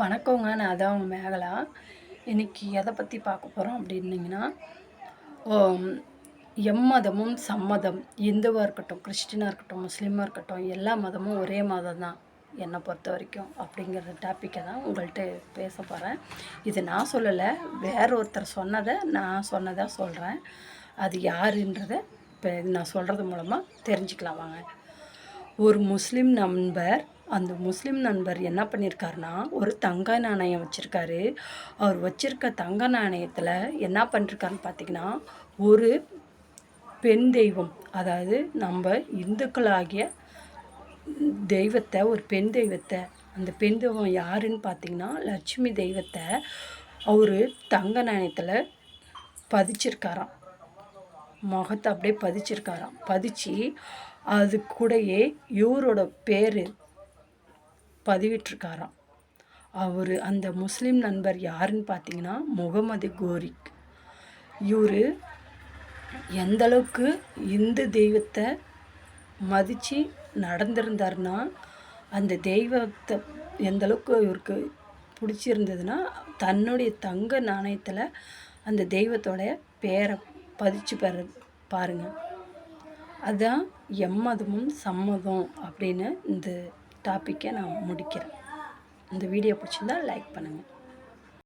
வணக்கங்க நான் அதான் உங்கள் மேகலா. இன்றைக்கி எதை பற்றி பார்க்க போகிறோம் அப்படின்னிங்கன்னா எம்மதமும் சம்மதம். இந்துவாக இருக்கட்டும் கிறிஸ்டினாக இருக்கட்டும் முஸ்லீமாக இருக்கட்டும் எல்லா மதமும் ஒரே மதம் தான் என்னை பொறுத்த வரைக்கும் அப்படிங்கிற டாப்பிக்கை தான் உங்கள்கிட்ட பேச போகிறேன் இது நான் சொல்லலை வேற ஒருத்தர் சொன்னதை நான் சொன்னதாக சொல்கிறேன் அது யாருன்றதை இப்போ நான் சொல்கிறது மூலமாக தெரிஞ்சுக்கலாம் வாங்க. ஒரு முஸ்லீம் நண்பர் அந்த முஸ்லீம் நண்பர் என்ன பண்ணியிருக்காருனா ஒரு தங்க நாணயம் வச்சுருக்காரு. அவர் வச்சிருக்க தங்க நாணயத்தில் என்ன பண்ணிருக்காருன்னு பார்த்தீங்கன்னா ஒரு பெண் தெய்வம் அதாவது நம்ம இந்துக்களாகிய தெய்வத்தை ஒரு பெண் தெய்வத்தை அந்த பெண் தெய்வம் யாருன்னு பார்த்தீங்கன்னா லட்சுமி தெய்வத்தை அவர் தங்க நாணயத்தில் பதிச்சிருக்காராம். முகத்தை அப்படியே பதிச்சிருக்காராம். பதிச்சு அது கூடயே இவரோட பேர் பதிவிட்டிருக்காராம். அவர் அந்த முஸ்லீம் நண்பர் யாருன்னு பார்த்தீங்கன்னா முகமது கோரிக். இவர் எந்தளவுக்கு இந்து தெய்வத்தை மதித்து நடந்திருந்தாருன்னா அந்த தெய்வத்தை எந்த அளவுக்கு இவருக்கு பிடிச்சிருந்ததுன்னா தன்னுடைய தங்க நாணயத்தில் அந்த தெய்வத்தோடைய பேரை பதிச்சு பெற பாருங்கள் அதுதான் எம்மதமும் சம்மதம் அப்படின்னு இந்த டாப்பிக்கை நான் முடிக்கிறேன். இந்த வீடியோ பிடிச்சிருந்தா லைக் பண்ணுங்கள்